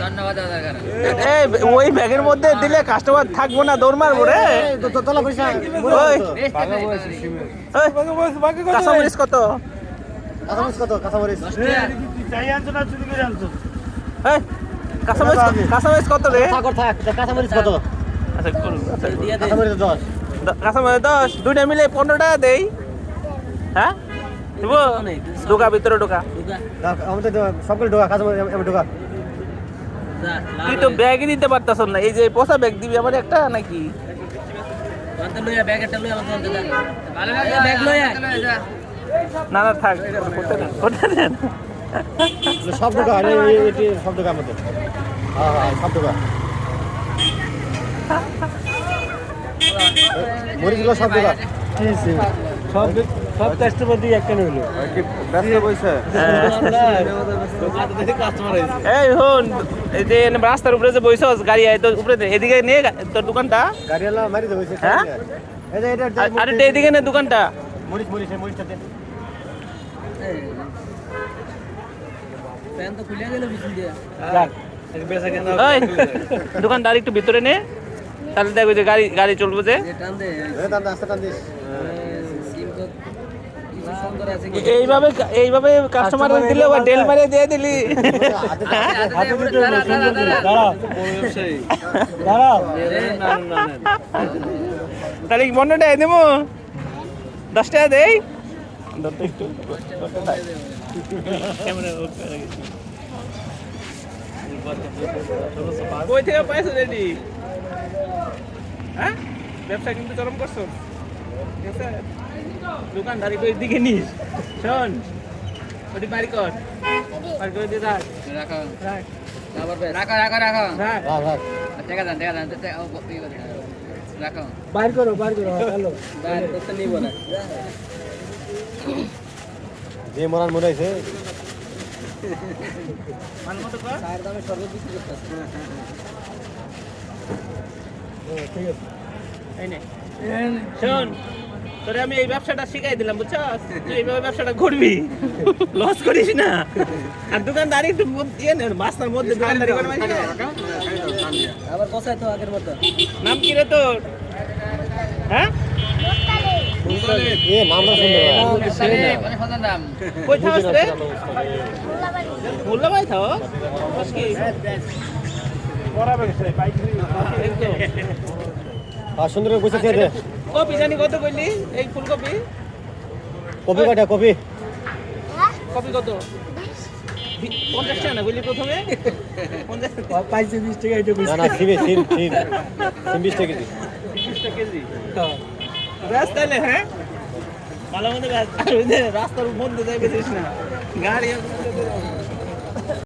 ধন্যবাদ ওই ব্যাগের মধ্যে দিলে কাস্টমার থাকব না দৌড় মারবো রে। কাঁচামরিচ কত? কাঁচামরিচ কত? কাঁচামরিচ কাঁচামরিচ কত রে? কাঁচামরিচ কত? আচ্ছা আচ্ছা, কাঁচামরিচ দশ। কাঁচামরিচ দশ দুইটা মিলে পনেরো টাকা দেই। হ্যাঁ? ঢোকা ভিতরে ঢোকা। আমাদের সবগুলো ঢোকা এবার ঢোকা তুই তো ব্যাগই দিতে পারতাস না। এই যে পচা ব্যাগ দিবি আমার একটা নাকি? না না থাক সব ঢোকা এই- এই- এটি সব ঢোকা আমাদের হ্যাঁ হ্যাঁ সব ঢোকা। মরিচগুলো সব ঢোকা। সব সব কাস্টমার দিয়ে একটা নিলো এই হন এই যে রাস্তার উপরে যে বইছস গাড়ি আয় তোর উপরে এদিকে নিয়ে তোর দোকানটা। গাড়িওয়ালা মারি দেবো হ্যাঁ? আর- এদিকে নে দোকানটা। মরিচ মরিচ মরিচটা দে। আর একটু ভিতরে নে। তাহলে দেখো যে গাড়ি গাড়ি চলবে যে। টান দে, আস্তে টান দিস। এইভাবে এইভাবে কাস্টমার দিলে আবার ডেল মারে দিয়ে দিলি। তাহলে কি পনেরো টাকা দেবো? দশ টাকা দেই? কই থেকে পাইছো রেডি? হ্যাঁ? ব্যবসা কিন্তু চরম করছ। ঠিক আছে? দোকানদারি করে দিকে নিস। শোন ওটি বাড়ি কর। বাড়ি করে দিয়ে রাখ। রাখো। রাখ। রাখো রাখো রাখো। রাখ। দেখা যান দেখা যান রাখো। বাইর করো বাইর করো হ্যালো বাইরে তো নিব না। যে মরার মনে হয়েছে ঠিক আছে। তোরে আমি এই ব্যবসাটা শিখাই দিলাম বুঝছস তুই এইভাবে ব্যবসাটা করবি। লস করিস না। আর দোকানদারি একটু ইয়ে নে মাস্টার মধ্যে দোকানদারি করে মাইনে আবার বসাই তো আগের মতো। নাম কি রে তোর? হ্যাঁ? সুন্দর গুছিয়ে কপি জানি কত কইলি? এই ফুলকপি? কপি কয়টা কপি? কপি কত? পঞ্চাশ টাকা না বললি প্রথমে? পাইছে বিশ টাকা এটা না না সিমে সিম সিম। সিম বিশ টাকা কেজি। তিরিশটা কেজি? ব্যাস তাহলে হ্যাঁ? ভালো মতো ব্যাস। রাস্তার যাই বেছিস না। গাড়ি